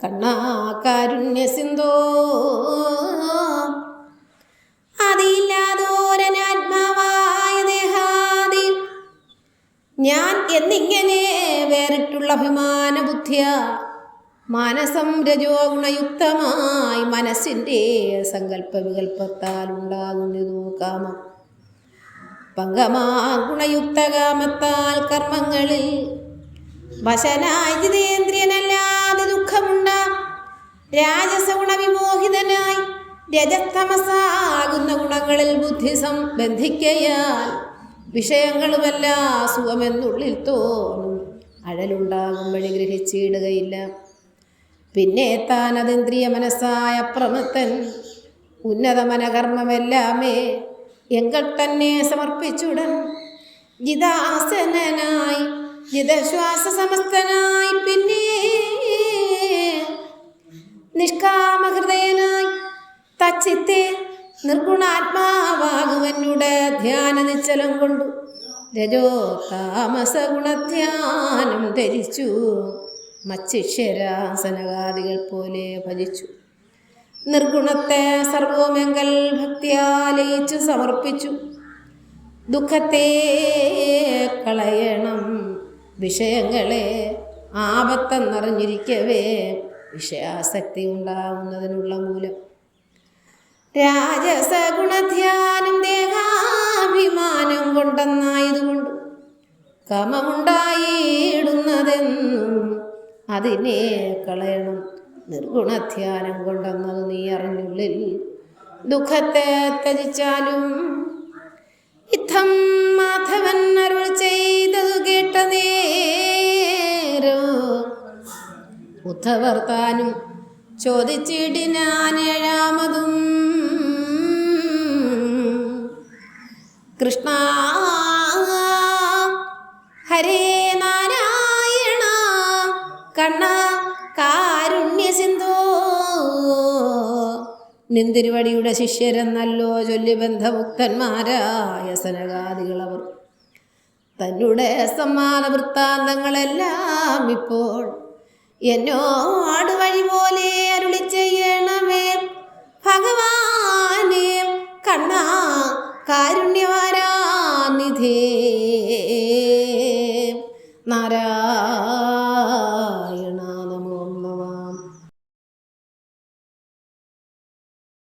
കണ്ണാ കാരുണ്യ സിന്ധോ അതില്ലാതോരനാത്മാവായ ദേഹാദി ഞാൻ എന്നിങ്ങനെ വേറിട്ടുള്ള അഭിമാന ബുദ്ധിയ മനസം രജോ ഗുണയുക്തമായി മനസ്സിന്റെ സങ്കല്പ വികല്പത്താൽ ഉണ്ടാകുന്നതു കാമം. പങ്കമാ ഗുണയുക്ത കാമത്താൽ കർമ്മങ്ങളിൽ വശനായ ദുഃഖമുണ്ടാം രജത്തമസാകുന്ന വിമോഹിതനായി രജതമസാകുന്ന ഗുണങ്ങളിൽ ബുദ്ധി സംബന്ധിക്കയാൽ വിഷയങ്ങളുമല്ല സുഖമെന്നുള്ളിൽ തോന്നും. അഴലുണ്ടാകും വഴി ഗ്രഹിച്ചിടുകയില്ല. പിന്നെ താൻ അതിന്ദ്രിയ മനസ്സായ പ്രമത്തൻ ഉന്നത മനകർമ്മമെല്ലാമേ എങ്കിൽ തന്നെ സമർപ്പിച്ചുടൻ. ജിതാസനായി ജിതശ്വാസ സമസ്തനായി പിന്നെ നിഷ്കാമഹൃദയനായി തച്ചിത്തെ നിർഗുണാത്മാവാകുവനുടെ ധ്യാന നിശ്ചലം കൊണ്ടു. രജോ താമസ ഗുണധ്യാനം ധരിച്ചു. മച്ചിഷ്യരാസനകാദികൾ പോലെ ഭജിച്ചു. നിർഗുണത്തെ സർവോമംഗൽ ഭക്തിയാലയിച്ചു സമർപ്പിച്ചു. ദുഃഖത്തെ കളയണം വിഷയങ്ങളെ ആപത്തെന്നറിഞ്ഞിരിക്കവേ. വിഷയാസക്തി ഉണ്ടാവുന്നതിനുള്ള മൂലം രാജസഗുണധ്യാനം ദേഹാഭിമാനം കൊണ്ടെന്നായതുകൊണ്ട് കമമുണ്ടായിടുന്നതെന്നും അതിനെ കളയണം. നിർഗുണധ്യാനം കൊണ്ടെന്നത് നീ അറിഞ്ഞുള്ളിൽ ദുഃഖത്തെ ത്യജിച്ചാലും ഇത്തം മാധവൻ അരുൾ ചെയ്തതു ഉദ്ധവർ ചോദിച്ചിടിനാനേഴാമതും കൃഷ്ണ ഹരേ നാരായണ കണ്ണ കാരുണ്യ നിന്തിരുവടിയുടെ ശിഷ്യരെന്നല്ലോ ചൊല്ലി ബന്ധമുക്തന്മാരായ സനകാദികളവർ. തന്നുടെ സമ്മാന വൃത്താന്തങ്ങളെല്ലാം ഇപ്പോൾ എന്നോട് വഴി പോലെ അരുളി ചെയ്യണമേ. ഭഗവാനെ കണ്ണ കാരുണ്യവാരാനിധേ